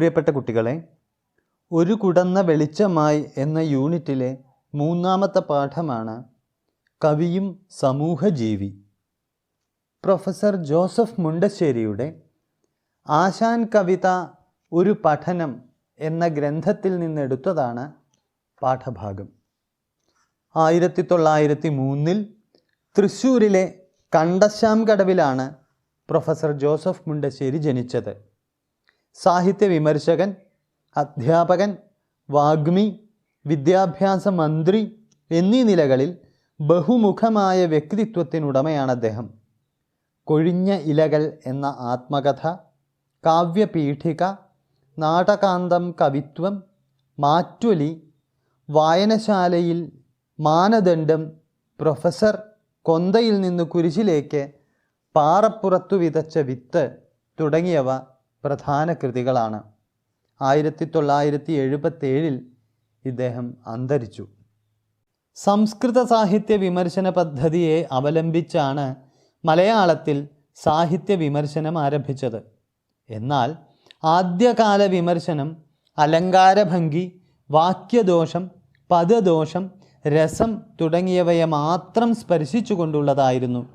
പ്രിയപ്പെട്ട കുട്ടികളെ ഒരു കുടന്ന വെളിച്ചമായി എന്ന യൂണിറ്റിലെ മൂന്നാമത്തെ പാഠമാണ് കവിയും സമൂഹജീവി. പ്രൊഫസർ ജോസഫ് മുണ്ടശ്ശേരിയുടെ ആശാൻ കവിത ഒരു പഠനം എന്ന ഗ്രന്ഥത്തിൽ നിന്നെടുത്തതാണ് പാഠഭാഗം. ആയിരത്തി തൊള്ളായിരത്തി മൂന്നിൽ തൃശ്ശൂരിലെ കണ്ടശ്ശാം കടവിലാണ് പ്രൊഫസർ ജോസഫ് മുണ്ടശ്ശേരി ജനിച്ചത്. സാഹിത്യ വിമർശകൻ അധ്യാപകൻ വാഗ്മി വിദ്യാഭ്യാസ മന്ത്രി എന്നീ നിലകളിൽ ബഹുമുഖമായ വ്യക്തിത്വത്തിനുടമയാണ് അദ്ദേഹം. കൊഴിഞ്ഞ ഇലകൾ എന്ന ആത്മകഥ കാവ്യപീഠിക നാടകാന്തം കവിത്വം മാറ്റൊലി വായനശാലയിൽ മാനദണ്ഡം പ്രൊഫസർ കൊന്തയിൽ നിന്ന് കുരിശിലേക്ക് പാറപ്പുറത്തു വിതച്ച വിത്ത് തുടങ്ങിയവ പ്രധാന കൃതികളാണ്. ആയിരത്തി തൊള്ളായിരത്തി എഴുപത്തേഴിൽ ഇദ്ദേഹം അന്തരിച്ചു. സംസ്കൃത സാഹിത്യ വിമർശന പദ്ധതിയെ അവലംബിച്ചാണ് മലയാളത്തിൽ സാഹിത്യ വിമർശനം ആരംഭിച്ചത്. എന്നാൽ ആദ്യകാല വിമർശനം അലങ്കാരഭംഗി വാക്യദോഷം പദദോഷം രസം തുടങ്ങിയവയെ മാത്രം സ്പർശിച്ചുകൊണ്ടുള്ളതായിരുന്നു.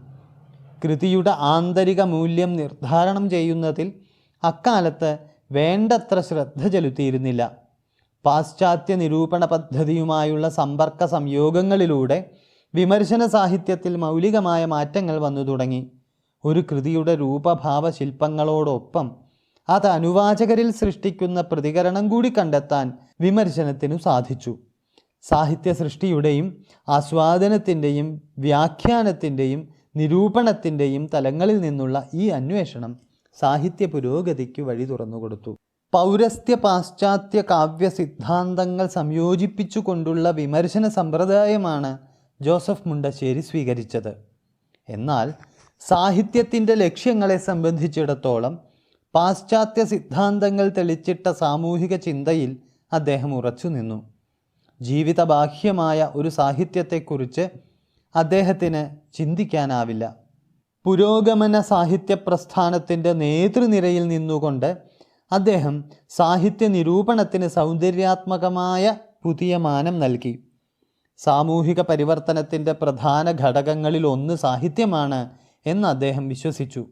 കൃതിയുടെ ആന്തരിക മൂല്യം നിർദ്ധാരണം ചെയ്യുന്നതിൽ അക്കാലത്ത് വേണ്ടത്ര ശ്രദ്ധ ചെലുത്തിയിരുന്നില്ല. പാശ്ചാത്യ നിരൂപണ പദ്ധതിയുമായുള്ള സമ്പർക്ക സംയോഗങ്ങളിലൂടെ വിമർശന സാഹിത്യത്തിൽ മൗലികമായ മാറ്റങ്ങൾ വന്നു തുടങ്ങി. ഒരു കൃതിയുടെ രൂപഭാവ ശില്പങ്ങളോടൊപ്പം അത് അനുവാചകരിൽ സൃഷ്ടിക്കുന്ന പ്രതികരണം കൂടി കണ്ടെത്താൻ വിമർശനത്തിനു സാധിച്ചു. സാഹിത്യ സൃഷ്ടിയുടെയും ആസ്വാദനത്തിന്റെയും വ്യാഖ്യാനത്തിന്റെയും നിരൂപണത്തിന്റെയും തലങ്ങളിൽ നിന്നുള്ള ഈ അന്വേഷണം സാഹിത്യ പുരോഗതിക്ക് വഴി തുറന്നുകൊടുത്തു പൗരസ്ത്യ പാശ്ചാത്യ കാവ്യ സിദ്ധാന്തങ്ങൾ സംയോജിപ്പിച്ചുകൊണ്ടുള്ള വിമർശന സമ്പ്രദായമാണ് ജോസഫ് മുണ്ടശ്ശേരി സ്വീകരിച്ചത്. എന്നാൽ സാഹിത്യത്തിന്റെ ലക്ഷ്യങ്ങളെ സംബന്ധിച്ചിടത്തോളം പാശ്ചാത്യ സിദ്ധാന്തങ്ങൾ തെളിച്ചിട്ട സാമൂഹിക ചിന്തയിൽ അദ്ദേഹം ഉറച്ചു നിന്നു. ജീവിതബാഹ്യമായ ഒരു സാഹിത്യത്തെക്കുറിച്ച് അദ്ദേഹത്തിന് ചിന്തിക്കാനാവില്ല. പുരോഗമന സാഹിത്യ പ്രസ്ഥാനത്തിന്റെ നേതൃനിരയിൽ നിന്നുകൊണ്ട് അദ്ദേഹം സാഹിത്യ നിരൂപണത്തിന് സൗന്ദര്യാത്മകമായ പുതിയ മാനം നൽകി. സാമൂഹിക പരിവർത്തനത്തിന്റെ പ്രധാന ഘടകങ്ങളിൽ ഒന്ന് സാഹിത്യമാണ് എന്ന് അദ്ദേഹം വിശ്വസിച്ചു.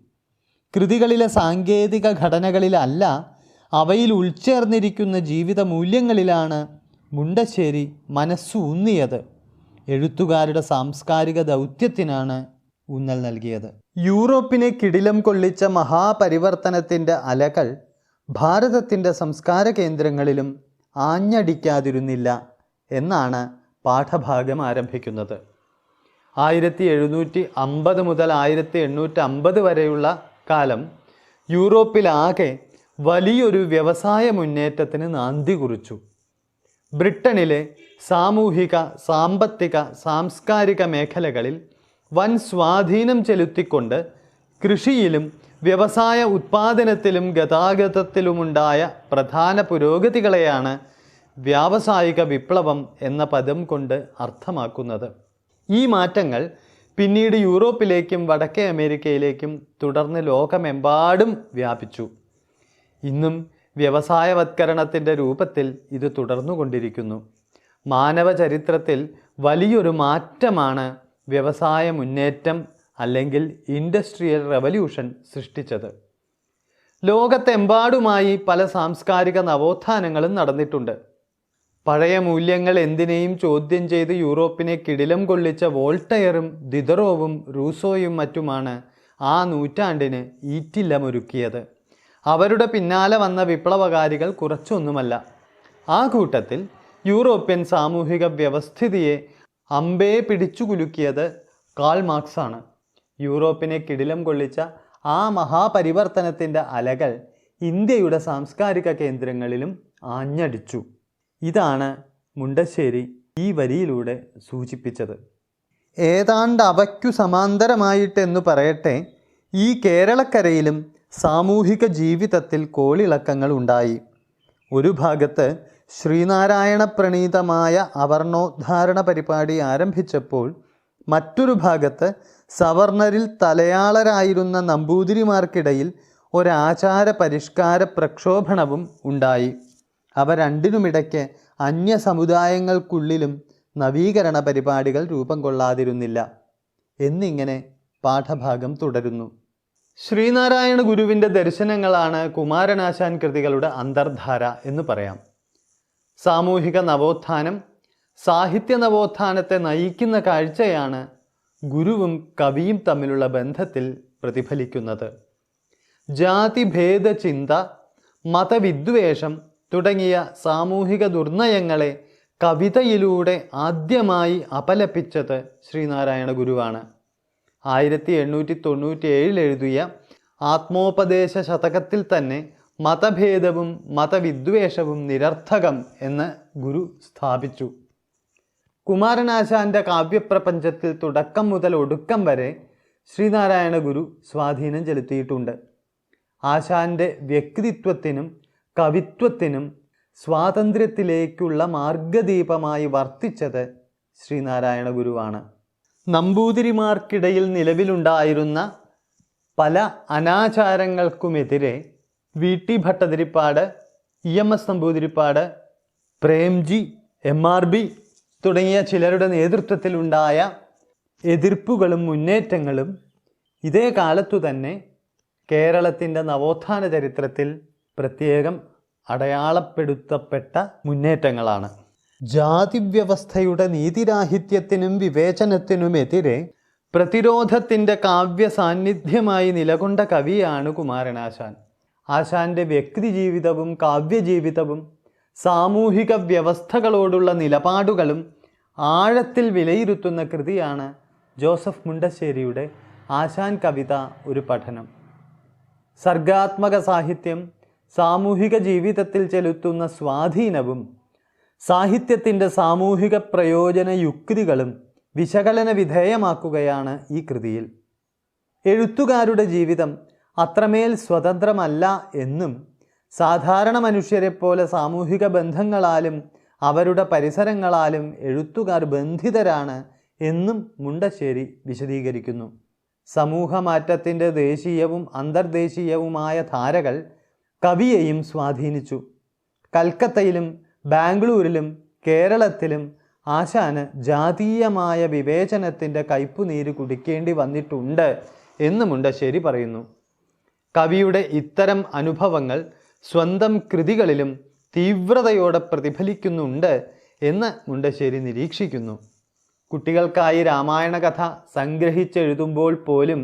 കൃതികളിലെ സാങ്കേതിക ഘടനകളിലല്ല അവയിൽ ഉൾച്ചേർന്നിരിക്കുന്ന ജീവിത മൂല്യങ്ങളിലാണ് മുണ്ടശ്ശേരി മനസ്സൂന്നിയത്. എഴുത്തുകാരുടെ സാംസ്കാരിക ദൗത്യത്തിനാണ് ഊന്നൽ നൽകിയത്. യൂറോപ്പിനെ കിടിലം കൊള്ളിച്ച മഹാപരിവർത്തനത്തിന്റെ അലകൾ ഭാരതത്തിന്റെ സംസ്കാര കേന്ദ്രങ്ങളിലും ആഞ്ഞടിക്കാതിരുന്നില്ല എന്നാണ് പാഠഭാഗം ആരംഭിക്കുന്നത്. ആയിരത്തി എഴുന്നൂറ്റി അമ്പത് മുതൽ ആയിരത്തി എണ്ണൂറ്റി അമ്പത് വരെയുള്ള കാലം യൂറോപ്പിലാകെ വലിയൊരു വ്യവസായ മുന്നേറ്റത്തിന് നാന്തി കുറിച്ചു. ബ്രിട്ടനിലെ സാമൂഹിക സാമ്പത്തിക സാംസ്കാരിക മേഖലകളിൽ വൻ സ്വാധീനം ചെലുത്തിക്കൊണ്ട് കൃഷിയിലും വ്യവസായ ഉത്പാദനത്തിലും ഗതാഗതത്തിലുമുണ്ടായ പ്രധാന പുരോഗതികളെയാണ് വ്യാവസായിക വിപ്ലവം എന്ന പദം കൊണ്ട് അർത്ഥമാക്കുന്നത്. ഈ മാറ്റങ്ങൾ പിന്നീട് യൂറോപ്പിലേക്കും വടക്കേ അമേരിക്കയിലേക്കും തുടർന്ന് ലോകമെമ്പാടും വ്യാപിച്ചു. ഇന്നും വ്യവസായവത്കരണത്തിന്റെ രൂപത്തിൽ ഇത് തുടർന്നുകൊണ്ടിരിക്കുന്നു. മാനവ ചരിത്രത്തിൽ വലിയൊരു മാറ്റമാണ് വ്യവസായ മുന്നേറ്റം അല്ലെങ്കിൽ ഇൻഡസ്ട്രിയൽ റവല്യൂഷൻ സൃഷ്ടിച്ചത്. ലോകത്തെമ്പാടുമായി പല സാംസ്കാരിക നവോത്ഥാനങ്ങളും നടന്നിട്ടുണ്ട്. പഴയ മൂല്യങ്ങൾ എന്തിനേയും ചോദ്യം ചെയ്ത് യൂറോപ്പിനെ കിടിലം കൊള്ളിച്ച വോൾട്ടയറും ദിദറോവും റൂസോയും മറ്റുമാണ് ആ നൂറ്റാണ്ടിന് ഈറ്റില്ലമൊരുക്കിയത് അവരുടെ പിന്നാലെ വന്ന വിപ്ലവകാരികൾ കുറച്ചൊന്നുമല്ല. ആ കൂട്ടത്തിൽ യൂറോപ്യൻ സാമൂഹിക വ്യവസ്ഥിതിയെ അമ്പേ പിടിച്ചു കുലുക്കിയത് കാൾ മാർക്സാണ്. യൂറോപ്പിനെ കിടിലം കൊള്ളിച്ച ആ മഹാപരിവർത്തനത്തിന്റെ അലകൾ ഇന്ത്യയുടെ സാംസ്കാരിക കേന്ദ്രങ്ങളിലും ആഞ്ഞടിച്ചു. ഇതാണ് മുണ്ടശ്ശേരി ഈ വരിയിലൂടെ സൂചിപ്പിച്ചത്. ഏതാണ്ട് അവയ്ക്കു സമാന്തരമായിട്ടെന്നു പറയട്ടെ ഈ കേരളക്കരയിലും സാമൂഹിക ജീവിതത്തിൽ കോളിളക്കങ്ങൾ ഉണ്ടായി. ഒരു ഭാഗത്ത് ശ്രീനാരായണ പ്രണീതമായ അവർണോദ്ധാരണ പരിപാടി ആരംഭിച്ചപ്പോൾ മറ്റൊരു ഭാഗത്ത് സവർണരിൽ തലയാളരായിരുന്ന നമ്പൂതിരിമാർക്കിടയിൽ ഒരാചാര പരിഷ്കാര പ്രക്ഷോഭണവും ഉണ്ടായി. അവ രണ്ടിനുമിടയ്ക്ക് അന്യ സമുദായങ്ങൾക്കുള്ളിലും നവീകരണ പരിപാടികൾ രൂപം കൊള്ളാതിരുന്നില്ല. എന്നിങ്ങനെ പാഠഭാഗം തുടരുന്നു. ശ്രീനാരായണ ഗുരുവിന്റെ ദർശനങ്ങളാണ് കുമാരനാശാൻ കൃതികളുടെ അന്തർധാര എന്ന് പറയാം. സാമൂഹിക നവോത്ഥാനം സാഹിത്യ നവോത്ഥാനത്തെ നയിക്കുന്ന കാഴ്ചയാണ് ഗുരുവും കവിയും തമ്മിലുള്ള ബന്ധത്തിൽ പ്രതിഫലിക്കുന്നത്. ജാതിഭേദ ചിന്ത മതവിദ്വേഷം തുടങ്ങിയ സാമൂഹിക ദുർനയങ്ങളെ കവിതയിലൂടെ ആദ്യമായി അപലപിച്ചത് ശ്രീനാരായണ ഗുരുവാണ്. ആയിരത്തി എണ്ണൂറ്റി തൊണ്ണൂറ്റി ഏഴിൽ എഴുതിയ ആത്മോപദേശ ശതകത്തിൽ തന്നെ മതഭേദവും മതവിദ്വേഷവും നിരർത്ഥകം എന്ന് ഗുരു സ്ഥാപിച്ചു. കുമാരനാശാന്റെ കാവ്യപ്രപഞ്ചത്തിൽ തുടക്കം മുതൽ ഒടുക്കം വരെ ശ്രീനാരായണ ഗുരു സ്വാധീനം ചെലുത്തിയിട്ടുണ്ട്. ആശാന്റെ വ്യക്തിത്വത്തിനും കവിത്വത്തിനും സ്വാതന്ത്ര്യത്തിലേക്കുള്ള മാർഗദീപമായി വർത്തിച്ചത് ശ്രീനാരായണ ഗുരുവാണ്. നമ്പൂതിരിമാർക്കിടയിൽ നിലവിലുണ്ടായിരുന്ന പല അനാചാരങ്ങൾക്കുമെതിരെ V T Bhattathiripad E M S Namboodiripad Premji M R B തുടങ്ങിയ ചിലരുടെ നേതൃത്വത്തിലുണ്ടായ എതിർപ്പുകളും മുന്നേറ്റങ്ങളും ഇതേ കാലത്തു തന്നെ കേരളത്തിന്റെ നവോത്ഥാന ചരിത്രത്തിൽ പ്രത്യേകം അടയാളപ്പെടുത്തപ്പെട്ട മുന്നേറ്റങ്ങളാണ്. ജാതി വ്യവസ്ഥയുടെ നീതിരാഹിത്യത്തിനും വിവേചനത്തിനുമെതിരെ പ്രതിരോധത്തിന്റെ കാവ്യ സാന്നിധ്യമായി നിലകൊണ്ട കവിയാണ് കുമാരനാശാൻ. ആശാന്റെ വ്യക്തിജീവിതവും കാവ്യജീവിതവും സാമൂഹിക വ്യവസ്ഥകളോടുള്ള നിലപാടുകളും ആഴത്തിൽ വിലയിരുത്തുന്ന കൃതിയാണ് ജോസഫ് മുണ്ടശ്ശേരിയുടെ ആശാൻ കവിത ഒരു പഠനം. സർഗാത്മക സാഹിത്യം സാമൂഹിക ജീവിതത്തിൽ ചെലുത്തുന്ന സ്വാധീനവും സാഹിത്യത്തിന്റെ സാമൂഹിക പ്രയോജന യുക്തികളും വിശകലന വിധേയമാക്കുകയാണ് ഈ കൃതിയിൽ. എഴുത്തുകാരുടെ ജീവിതം അത്രമേൽ സ്വതന്ത്രമല്ല എന്നും സാധാരണ മനുഷ്യരെ പോലെ സാമൂഹിക ബന്ധങ്ങളാലും അവരുടെ പരിസരങ്ങളാലും എഴുത്തുകാർ ബന്ധിതരാണ് എന്നും മുണ്ടശ്ശേരി വിശദീകരിക്കുന്നു. സമൂഹമാറ്റത്തിന്റെ ദേശീയവും അന്തർദേശീയവുമായ ധാരകൾ കവിയെയും സ്വാധീനിച്ചു. കൽക്കത്തയിലും ബാംഗ്ലൂരിലും കേരളത്തിലും ആശാന് ജാതീയമായ വിവേചനത്തിന്റെ കയ്പുനീര് കുടിക്കേണ്ടി വന്നിട്ടുണ്ട് എന്ന് മുണ്ടശ്ശേരി പറയുന്നു. കവിയുടെ ഇത്തരം അനുഭവങ്ങൾ സ്വന്തം കൃതികളിലും തീവ്രതയോടെ പ്രതിഫലിക്കുന്നുണ്ട് എന്ന് മുണ്ടശ്ശേരി നിരീക്ഷിക്കുന്നു. കുട്ടികൾക്കായി രാമായണ കഥ സംഗ്രഹിച്ചെഴുതുമ്പോൾ പോലും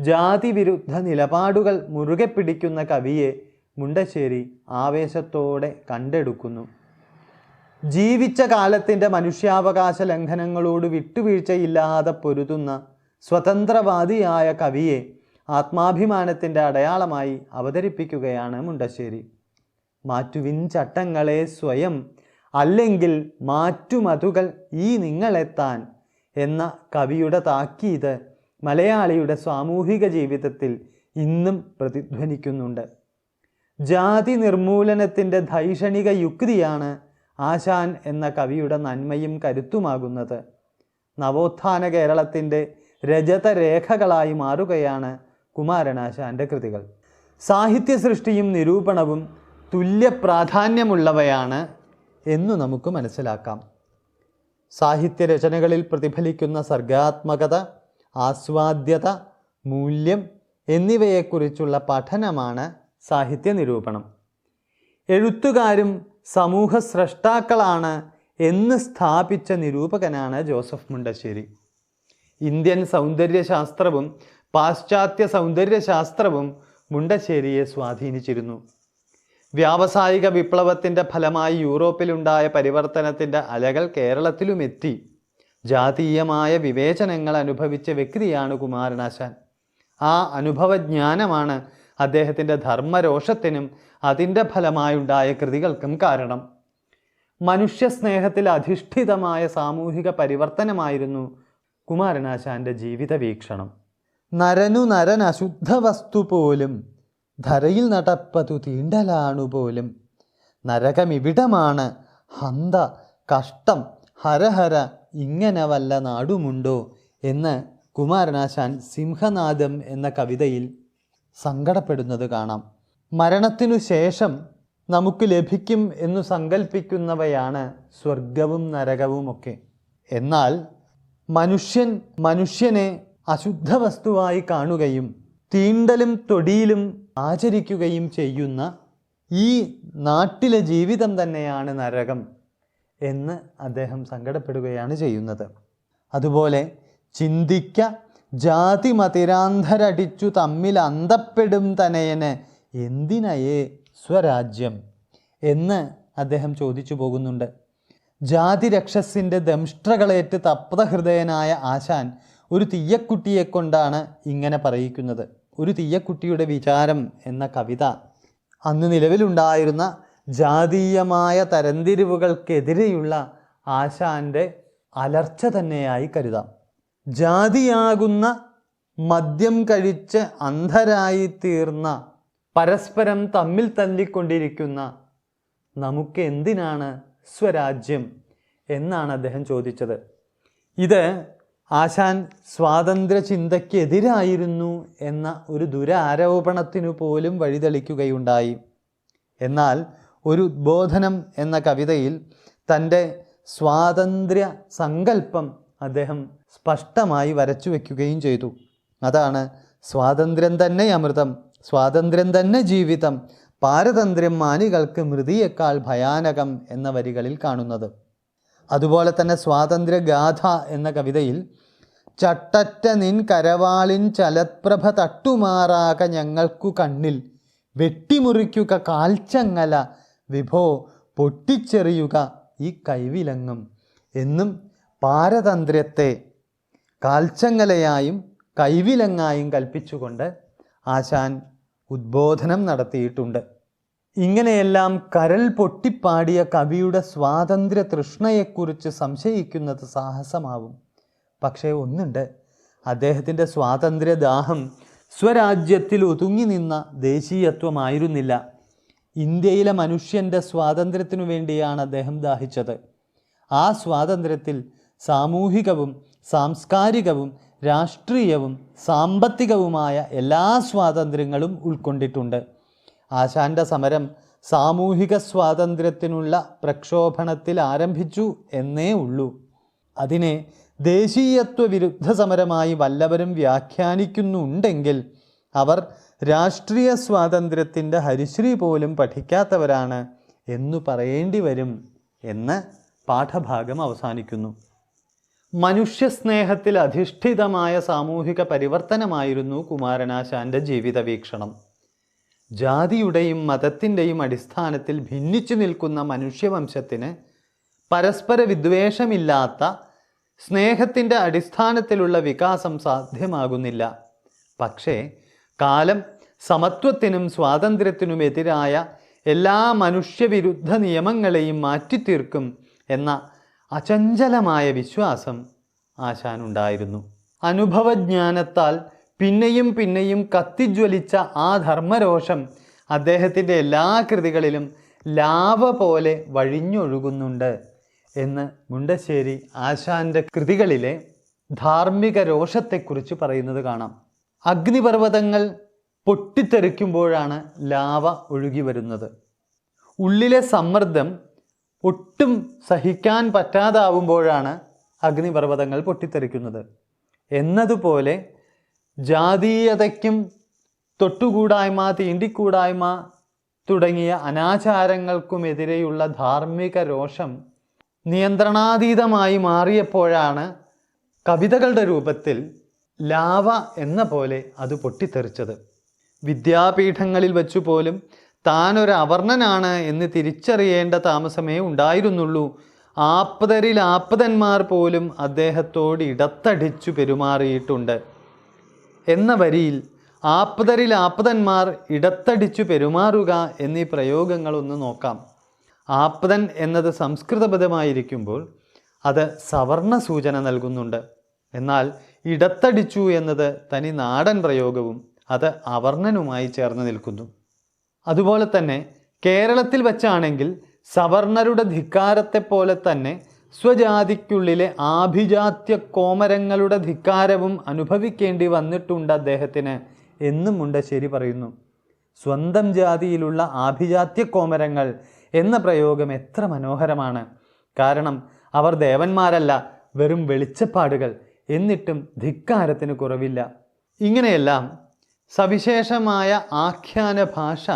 ജാതിവിരുദ്ധ നിലപാടുകൾ മുറുകെ പിടിക്കുന്ന കവിയെ മുണ്ടശ്ശേരി ആവേശത്തോടെ കണ്ടെടുക്കുന്നു. ജീവിച്ച കാലത്തിന്റെ മനുഷ്യാവകാശ ലംഘനങ്ങളോട് വിട്ടുവീഴ്ചയില്ലാതെ പൊരുതുന്ന സ്വതന്ത്രവാദിയായ കവിയെ ആത്മാഭിമാനത്തിന്റെ അടയാളമായി അവതരിപ്പിക്കുകയാണ് മുണ്ടശ്ശേരി. മാറ്റുവിൻ ചട്ടങ്ങളെ സ്വയം അല്ലെങ്കിൽ മാറ്റുമതുകൾ ഈ നിങ്ങളെത്താൻ എന്ന കവിയുടെ താക്കീത് മലയാളിയുടെ സാമൂഹിക ജീവിതത്തിൽ ഇന്നും പ്രതിധ്വനിക്കുന്നുണ്ട്. ജാതി നിർമൂലനത്തിന്റെ ധൈഷണിക യുക്തിയാണ് ആശാൻ എന്ന കവിയുടെ നന്മയും കരുത്തുമാകുന്നത്. നവോത്ഥാന കേരളത്തിന്റെ രജതരേഖകളായി മാറുകയാണ് കുമാരനാശാന്റെ കൃതികൾ. സാഹിത്യ സൃഷ്ടിയും നിരൂപണവും തുല്യ പ്രാധാന്യമുള്ളവയാണ് എന്നു നമുക്ക് മനസ്സിലാക്കാം. സാഹിത്യരചനകളിൽ പ്രതിഫലിക്കുന്ന സർഗാത്മകത ആസ്വാദ്യത മൂല്യം എന്നിവയെക്കുറിച്ചുള്ള പഠനമാണ് സാഹിത്യ നിരൂപണം എഴുത്തുകാരും സമൂഹ സ്രഷ്ടാക്കളാണ് എന്ന് സ്ഥാപിച്ച നിരൂപകനാണ് ജോസഫ് മുണ്ടശ്ശേരി. ഇന്ത്യൻ സൗന്ദര്യശാസ്ത്രവും പാശ്ചാത്യ സൗന്ദര്യശാസ്ത്രവും മുണ്ടശ്ശേരിയെ സ്വാധീനിച്ചിരുന്നു. വ്യാവസായിക വിപ്ലവത്തിന്റെ ഫലമായി യൂറോപ്പിലുണ്ടായ പരിവർത്തനത്തിന്റെ അലകൾ കേരളത്തിലും എത്തി ജാതീയമായ വിവേചനങ്ങൾ അനുഭവിച്ച വ്യക്തിയാണ് കുമാരനാശാൻ. ആ അനുഭവജ്ഞാനമാണ് അദ്ദേഹത്തിന്റെ ധർമ്മരോഷത്തിനും അതിന്റെ ഫലമായുണ്ടായ കൃതികൾക്കും കാരണം. മനുഷ്യസ്നേഹത്തിൽ അധിഷ്ഠിതമായ സാമൂഹിക പരിവർത്തനമായിരുന്നു കുമാരനാശാന്റെ ജീവിത വീക്ഷണം നരനു നരൻ അശുദ്ധ വസ്തു പോലും. ധരയിൽ നടപ്പതു തീണ്ടലാണു പോലും. നരകമിവിടമാണ് ഹന്ത കഷ്ടം. ഹരഹര ഇങ്ങനെ വല്ല നാടുമുണ്ടോ എന്ന് കുമാരനാശാൻ സിംഹനാദം എന്ന കവിതയിൽ സങ്കടപ്പെടുന്നത് കാണാം. മരണത്തിനു ശേഷം നമുക്ക് ലഭിക്കും എന്നു സങ്കല്പിക്കുന്നവയാണ് സ്വർഗവും നരകവുമൊക്കെ. എന്നാൽ മനുഷ്യൻ മനുഷ്യനെ അശുദ്ധ വസ്തുവായി കാണുകയും തീണ്ടലും തൊടിയിലും ആചരിക്കുകയും ചെയ്യുന്ന ഈ നാട്ടിലെ ജീവിതം തന്നെയാണ് നരകം എന്ന് അദ്ദേഹം സങ്കടപ്പെടുകയാണ് ചെയ്യുന്നത്. അതുപോലെ ചിന്തിക്ക ജാതി മതിരാന്തരടിച്ചു തമ്മിൽ അന്തപ്പെടും തനയന് എന്തിനയേ സ്വരാജ്യം എന്ന് അദ്ദേഹം ചോദിച്ചു പോകുന്നുണ്ട്. ജാതിരക്ഷസിന്റെ ദംഷ്ട്രകളേറ്റ് തപ്തഹൃദയനായ ആശാൻ ഒരു തീയക്കുട്ടിയെ കൊണ്ടാണ് ഇങ്ങനെ പറയിക്കുന്നത്. ഒരു തീയക്കുട്ടിയുടെ വിചാരം എന്ന കവിത അന്ന് നിലവിലുണ്ടായിരുന്ന ജാതീയമായ തരംതിരിവുകൾക്കെതിരെയുള്ള ആശാന്റെ അലർച്ച തന്നെയായി കരുതാം. ജാതിയാകുന്ന മദ്യം കഴിച്ച് അന്ധരായി തീർന്ന പരസ്പരം തമ്മിൽ തല്ലിക്കൊണ്ടിരിക്കുന്ന നമുക്ക് എന്തിനാണ് സ്വരാജ്യം എന്നാണ് അദ്ദേഹം ചോദിച്ചത്. ഇത് ആശാൻ സ്വാതന്ത്ര്യ ചിന്തയ്ക്കെതിരായിരുന്നു എന്ന ഒരു ദുരാരോപണത്തിനു പോലും വഴിതെളിക്കുകയുണ്ടായി. എന്നാൽ ഒരു ഉദ്ബോധനം എന്ന കവിതയിൽ തന്റെ സ്വാതന്ത്ര്യ സങ്കല്പം അദ്ദേഹം സ്പഷ്ടമായി വരച്ചു വയ്ക്കുകയും ചെയ്തു. അതാണ് സ്വാതന്ത്ര്യം തന്നെ അമൃതം സ്വാതന്ത്ര്യം തന്നെ ജീവിതം പാരതന്ത്ര്യം മാനികൾക്ക് മൃതിയേക്കാൾ ഭയാനകം എന്ന വരികളിൽ കാണുന്നത്. അതുപോലെ തന്നെ സ്വാതന്ത്ര്യഗാഥ എന്ന കവിതയിൽ ചട്ടറ്റ നിൻ കരവാളിൻ ചലപ്രഭ തട്ടുമാറാക ഞങ്ങൾക്കു കണ്ണിൽ വെട്ടിമുറിക്കുക കാൽച്ചങ്ങല വിഭോ പൊട്ടിച്ചെറിയുക ഈ കൈവിലങ്ങും എന്നും പാരതന്ത്ര്യത്തെ കാൽച്ചങ്ങലയായും കൈവിലങ്ങായും കൽപ്പിച്ചുകൊണ്ട് ആശാൻ ഉദ്ബോധനം നടത്തിയിട്ടുണ്ട്. ഇങ്ങനെയെല്ലാം കരൾ പൊട്ടിപ്പാടിയ കവിയുടെ സ്വാതന്ത്ര്യ തൃഷ്ണയെക്കുറിച്ച് സംശയിക്കുന്നത് സാഹസമാവും. പക്ഷേ ഒന്നുണ്ട്. അദ്ദേഹത്തിന്റെ സ്വാതന്ത്ര്യദാഹം സ്വരാജ്യത്തിൽ ഒതുങ്ങി നിന്ന ദേശീയത്വമായിരുന്നില്ല. ഇന്ത്യയിലെ മനുഷ്യന്റെ സ്വാതന്ത്ര്യത്തിനു വേണ്ടിയാണ് അദ്ദേഹം ദാഹിച്ചത്. ആ സ്വാതന്ത്ര്യത്തിൽ സാമൂഹികവും സാംസ്കാരികവും രാഷ്ട്രീയവും സാമ്പത്തികവുമായ എല്ലാ സ്വാതന്ത്ര്യങ്ങളും ഉൾക്കൊണ്ടിട്ടുണ്ട്. ആശാന്റെ സമരം സാമൂഹിക സ്വാതന്ത്ര്യത്തിനുള്ള പ്രക്ഷോഭണത്തിൽ ആരംഭിച്ചു എന്നേ ഉള്ളൂ. അതിനെ ദേശീയത്വ വിരുദ്ധ സമരമായി വല്ലവരും വ്യാഖ്യാനിക്കുന്നുണ്ടെങ്കിൽ അവർ രാഷ്ട്രീയ സ്വാതന്ത്ര്യത്തിന്റെ ഹരിശ്രീ പോലും പഠിക്കാത്തവരാണ് എന്നു പറയേണ്ടി വരും എന്ന് പാഠഭാഗം അവസാനിക്കുന്നു. മനുഷ്യസ്നേഹത്തിൽ അധിഷ്ഠിതമായ സാമൂഹിക പരിവർത്തനമായിരുന്നു കുമാരനാശാന്റെ ജീവിത വീക്ഷണം ജാതിയുടെയും മതത്തിന്റെയും അടിസ്ഥാനത്തിൽ ഭിന്നിച്ചു നിൽക്കുന്ന മനുഷ്യവംശത്തിന് പരസ്പര വിദ്വേഷമില്ലാത്ത സ്നേഹത്തിന്റെ അടിസ്ഥാനത്തിലുള്ള വികാസം സാധ്യമാകുന്നില്ല. പക്ഷേ കാലം സമത്വത്തിനും സ്വാതന്ത്ര്യത്തിനും എതിരായ എല്ലാ മനുഷ്യവിരുദ്ധ നിയമങ്ങളെയും മാറ്റിത്തീർക്കും എന്ന അചഞ്ചലമായ വിശ്വാസം ആശാനുണ്ടായിരുന്നു. അനുഭവജ്ഞാനത്താൽ പിന്നെയും പിന്നെയും കത്തിജ്വലിച്ച ആ ധർമ്മരോഷം അദ്ദേഹത്തിന്റെ എല്ലാ കൃതികളിലും ലാവ പോലെ വഴിഞ്ഞൊഴുകുന്നുണ്ട് എന്ന് മുണ്ടശ്ശേരി ആശാന്റെ കൃതികളിലെ ധാർമ്മിക രോഷത്തെക്കുറിച്ച് പറയുന്നത് കാണാം. അഗ്നിപർവതങ്ങൾ പൊട്ടിത്തെറിക്കുമ്പോഴാണ് ലാവ ഒഴുകി വരുന്നത്. ഉള്ളിലെ സമ്മർദ്ദം ഒട്ടും സഹിക്കാൻ പറ്റാതാവുമ്പോഴാണ് അഗ്നിപർവതങ്ങൾ പൊട്ടിത്തെറിക്കുന്നത്. എന്നതുപോലെ ജാതീയതയ്ക്കും തൊട്ടുകൂടായ്മ തീണ്ടിക്കൂടായ്മ തുടങ്ങിയ അനാചാരങ്ങൾക്കുമെതിരെയുള്ള ധാർമ്മിക രോഷം നിയന്ത്രണാതീതമായി മാറിയപ്പോഴാണ് കവിതകളുടെ രൂപത്തിൽ ലാവ എന്ന പോലെ അത് പൊട്ടിത്തെറിച്ചത്. വിദ്യാപീഠങ്ങളിൽ വെച്ചു പോലും താൻ ഒരു അവർണനാണ് എന്ന് തിരിച്ചറിയേണ്ട താമസമേ ഉണ്ടായിരുന്നുള്ളൂ. ആപ്പതരിൽ ആപ്പതന്മാർ പോലും അദ്ദേഹത്തോട് ഇടത്തടിച്ചു പെരുമാറിയിട്ടുണ്ട്. എന്ന വരിയിൽ ആപ്പതരിൽ ആപ്പതന്മാർ ഇടത്തടിച്ചു പെരുമാറുക എന്നീ പ്രയോഗങ്ങളൊന്ന് നോക്കാം. ആപ്പതൻ എന്നത് സംസ്കൃത പദമായിരിക്കുമ്പോൾ അത് സവർണ സൂചന നൽകുന്നുണ്ട്. എന്നാൽ ഇടത്തടിച്ചു എന്നത് തനി നാടൻ പ്രയോഗവും അത് അവർണനുമായി ചേർന്ന് നിൽക്കുന്നു. അതുപോലെ തന്നെ കേരളത്തിൽ വച്ചാണെങ്കിൽ സവർണരുടെ ധിക്കാരത്തെ പോലെ തന്നെ സ്വജാതിക്കുള്ളിലെ ആഭിജാത്യ കോമരങ്ങളുടെ ധിക്കാരവും അനുഭവിക്കേണ്ടി വന്നിട്ടുണ്ട് അദ്ദേഹത്തിന്. എന്നും മുണ്ടശ്ശേരി പറയുന്നു. സ്വന്തം ജാതിയിലുള്ള ആഭിജാത്യ കോമരങ്ങൾ എന്ന പ്രയോഗം എത്ര മനോഹരമാണ്. കാരണം അവർ ദേവന്മാരല്ല വെറും വെളിച്ചപ്പാടുകൾ എന്നിട്ടും ധിക്കാരത്തിന് കുറവില്ല. ഇങ്ങനെയെല്ലാം സവിശേഷമായ ആഖ്യാന ഭാഷ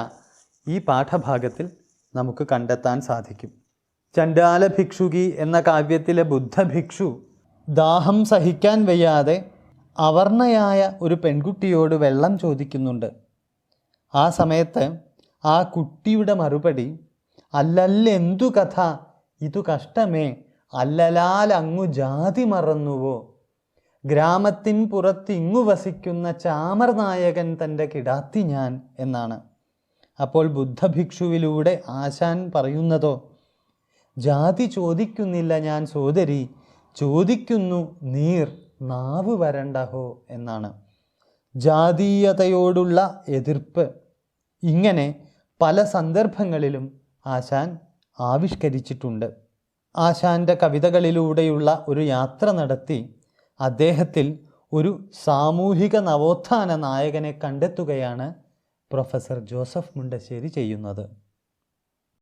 ഈ പാഠഭാഗത്തിൽ നമുക്ക് കണ്ടെത്താൻ സാധിക്കും. ചണ്ഡാല ഭിക്ഷുകി എന്ന കാവ്യത്തിലെ ബുദ്ധഭിക്ഷു ദാഹം സഹിക്കാൻ വയ്യാതെ അവർണയായ ഒരു പെൺകുട്ടിയോട് വെള്ളം ചോദിക്കുന്നുണ്ട്. ആ സമയത്ത് ആ കുട്ടിയുടെ മറുപടി അല്ലല്ലെന്തു കഥ? ഇതു കഷ്ടമേ. അല്ലലാൽ അങ്ങു ജാതി മറന്നുവോ. ഗ്രാമത്തിൻ പുറത്തിങ്ങു വസിക്കുന്ന ചാമർ നായകൻ തന്റെ കിടാത്തി ഞാൻ എന്നാണ്. അപ്പോൾ ബുദ്ധഭിക്ഷുവിലൂടെ ആശാൻ പറയുന്നതോ ജാതി ചോദിക്കുന്നില്ല ഞാൻ സോദരി ചോദിക്കുന്നു നീർ നാവ് വരണ്ടഹോ എന്നാണ്. ജാതീയതയോടുള്ള എതിർപ്പ്. ഇങ്ങനെ പല സന്ദർഭങ്ങളിലും ആശാൻ ആവിഷ്കരിച്ചിട്ടുണ്ട്. ആശാന്റെ കവിതകളിലൂടെയുള്ള ഒരു യാത്ര നടത്തി അദ്ദേഹത്തിൽ ഒരു സാമൂഹിക നവോത്ഥാന നായകനെ കണ്ടെത്തുകയാണ് പ്രൊഫസർ ജോസഫ് മുണ്ടശ്ശേരി ചെയ്യുന്നത്.